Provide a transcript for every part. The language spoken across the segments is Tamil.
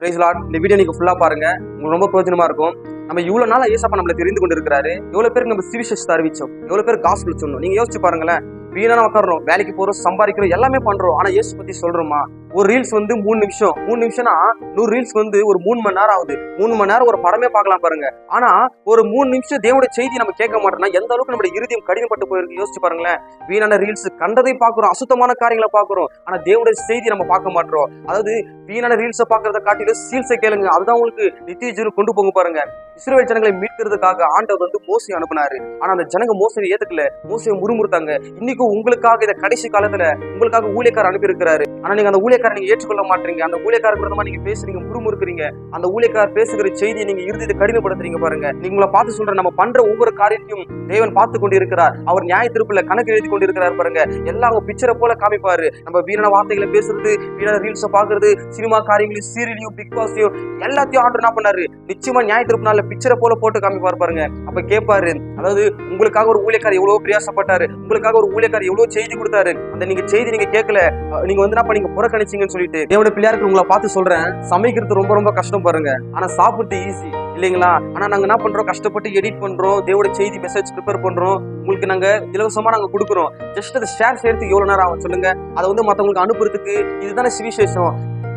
பிரைஸ் லாட் இந்த வீடியோ நீங்க ஃபுல்லா பாருங்க. உங்களுக்கு ரொம்ப பிரயோஜனமா இருக்கும். நம்ம இவ்வளவு நாள் ஏசப்பா நம்மள தெரிந்து கொண்டு இருக்கிறாரு எவ்வளவு பேருக்கு நம்ம சிவிசஸ் அறிவிச்சோம். எவ்வளவு பேர் காசு சொன்னோம். நீங்க யோசிச்சு பாருங்களேன். வீணான உட்காடுறோம் வேலைக்கு போறோம் சம்பாதிக்கிறோம் எல்லாமே பண்றோம். ஆனா இயேசு பத்தி சொல்றோமா? ஒரு ரீல்ஸ் வந்து மூணு நிமிஷம். மூணு நிமிஷம்னா நூறு ரீல்ஸ் வந்து ஒரு மூணு மணி நேரம் ஆகுது. மூணு மணி நேரம் ஒரு படமே பார்க்கலாம் பாருங்க. ஆனா ஒரு மூணு நிமிஷம் தேவோட செய்தி நம்ம கேட்க மாட்டோம்னா எந்த அளவுக்கு நம்மளுடைய இறுதியம் கடினப்பட்டு போயிருக்கு யோசிச்சு பாருங்களேன். வீணான ரீல்ஸ் கண்டதை பார்க்குறோம் அசுத்தமான காரியங்களை பார்க்குறோம். ஆனா தேவோட செய்தி நம்ம பார்க்க மாட்டோம். அதாவது வீணான ரீல்ஸை பார்க்கறத காட்டிலும் சீல்ஸை கேளுங்க. அதுதான் உங்களுக்கு நித்திய ஜீவன் கொண்டு போங்க பாருங்க. இஸ்ரேல் ஜனங்களை மீட்கிறதுக்காக ஆண்டவர் வந்து மோசை அனுப்பினாரு. ஆனா அந்த ஜனங்க மோசை ஏத்துக்கல. மோசையை முறுமுறுத்தாங்க. இன்னைக்கும் உங்களுக்காக இதை கடைசி காலத்துல உங்களுக்காக ஊழியக்காரர் அனுப்பி இருக்கிறாரு ஆனா நீங்க அந்த ஊழியக்காரர் நீங்க ஏற்றுக்கொள்ள மாட்டீங்க. அந்த ஊழியக்காரர் விரதமா நீங்க பேசுறீங்க முறுமுறுக்கிறீங்க. அந்த ஊழியக்காரர் பேசுகிற செய்தியை நீங்க இறுதியை கடினப்படுத்துறீங்க பாருங்க. நீங்க உங்களை பார்த்து சொல்றேன் நம்ம பண்ற ஒவ்வொரு காரியத்தையும் தேவன் பார்த்து கொண்டு இருக்கிறார் அவர் நியாய திருப்புல கணக்கு எழுதி கொண்டு இருக்கிறார் பாருங்க. எல்லாம் அவங்க பிக்சரை போல காமிப்பாரு. நம்ம வீணான வார்த்தைகளை பேசுறது வீணான ரீல்ஸை பாக்குறது சினிமா காரியங்களையும் சீரியலையும் பிக் பாஸையும் எல்லாத்தையும் ஆர்டர் என்ன பண்ணாரு? நிச்சயமா நியாய திருப்பு நாள்ல பிக்சரை போல போட்டு காமிப்பாரு பாருங்க. அப்ப கேட்பாரு அதாவது உங்களுக்காக ஒரு ஊழியக்காரர் எவ்வளவு பிரயாசப்பட்டாரு உங்களுக்காக ஒரு ஊழியக்காரர் எவ்வளவு செய்தி கொடுத்தாரு. அந்த நீங்க செய்தி நீங்க கேட்கல நீங்க வந்து என்ன நீங்க புறக்கணிச்சீங்கன்னு சொல்லிட்டு என்னோட பிள்ளையாருக்கு உங்களை பார்த்து சொல்றேன். சமைக்கிறது ரொம்ப ரொம்ப கஷ்டம் பாருங்க. ஆனா சாப்பிட்டு ஈஸி இல்லைங்களா? ஆனா நாங்க என்ன பண்றோம்? கஷ்டப்பட்டு எடிட் பண்றோம் தேவோட செய்தி மெசேஜ் ப்ரிப்பேர் பண்றோம். உங்களுக்கு நாங்க இலவசமா நாங்க கொடுக்குறோம். ஜஸ்ட் அதை ஷேர் செய்யறதுக்கு எவ்வளவு நேரம் ஆகும் சொல்லுங்க. அதை வந்து மத்தவங்களுக்கு அனுப்புறதுக்கு இதுதானே சுவிசேஷம்.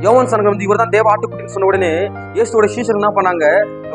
யோவன் சனகம் வந்து இவர் தான் தேவ ஆட்டுக்குட்டின்னு சொன்ன உடனே இயேசுவோட சீசர் என்ன பண்ணாங்க?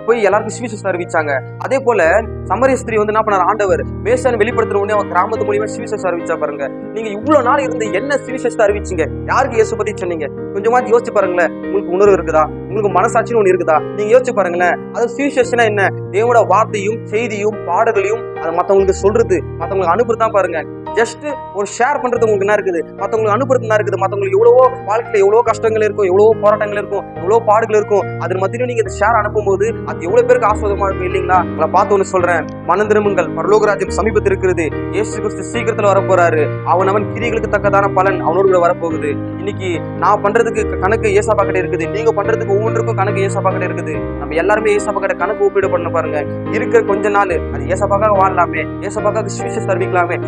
போய் எல்லாருக்கும் சுவிசேஷம் அறிவிச்சாங்க. அதே போல சமரிய ஸ்திரீ வந்து என்ன பண்ணார்? ஆண்டவர் வேஷன் வெளிப்படுத்துற உடனே அவன் கிராமத்து மூலியமா சுவிசேஷம் அறிவிச்சா பாருங்க. நீங்க இவ்வளவு நாள் இருந்து என்ன சுவிசேஷத்தை அறிவிச்சீங்க? யாருக்கு இயேசு பத்தி சொன்னீங்க? கொஞ்சமா யோசிச்சு பாருங்களேன். உங்களுக்கு உணர்வு இருக்குதா? உங்களுக்கு மனசாட்சின்னு ஒண்ணு இருக்குதா? நீங்க யோசிச்சு பாருங்களேன். அது சுவிசேஷனா என்ன? தேவோட வார்த்தையும் செய்தியும் பாடல்களையும் அதை மத்தவங்களுக்கு சொல்றது மத்தவங்களுக்கு அனுப்புறது பாருங்க. ஜஸ்ட் ஒரு ஷேர் பண்றது உங்களுக்கு என்ன இருக்குது? மத்தவங்களுக்கு அனுப்புறது என்ன இருக்குது? மத்தவங்களுக்கு எவ்வளவோ வாழ்க்கையில எவ்வளவோ கஷ்டங்கள் இருக்கும் எவ்வளவோ போராட்டங்கள் இருக்கும் எவ்வளவோ பாடுகள் இருக்கும். அது மத்தியிலும் நீங்க இந்த ஷேர் அனுப்பும்போது அது எவ்வளவு பேருக்கு ஆஸ்வாதமா இருக்கும் இல்லைங்களா? உங்களை பார்த்து ஒண்ணு சொல்றேன். மனம் திரும்புங்கள் பரலோகராஜ்யம் சமீபத்தில் இருக்குது இயேசு கிறிஸ்து சீக்கிரத்துல வரப்போறாரு. அவன் அவன் கிரிகளுக்கு தக்கதான பலன் அவனோடு கூட வரப்போகுது. இன்னைக்கு நான் பண்றதுக்கு கணக்கு ஏசாப்பா கிட்ட இருக்குது. நீங்க பண்றதுக்கு ஒவ்வொன்றுக்கும் கணக்கு ஏசப்பா கிட்ட இருக்குது. நம்ம எல்லாருமே ஏசப்பா கிட்ட கணக்கு ஒப்பீடு பண்ண பாருங்க. இருக்கிற கொஞ்ச நாள் அது ஏசப்பாக்காக வாழலாமே ஏசப்பாக்காக சுவிசேஷம் தெரிவிக்கலாமே.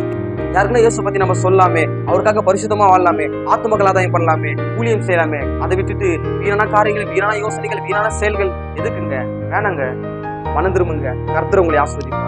யாருக்குன்னா இயேசு பத்தி நம்ம சொல்லாமே அவருக்காக பரிசுத்தமா வாழலாமே ஆத்மக்கள் ஆதாயம் பண்ணலாமே ஊழியம் செய்யலாமே அதை விட்டுட்டு வீணான காரியங்கள் வீணான யோசனைகள் வீணான செயல்கள் எதுக்குங்க? வேணாங்க. மனம் திரும்புங்க. கர்த்தர் உங்களை ஆஸ்வதிக்கும்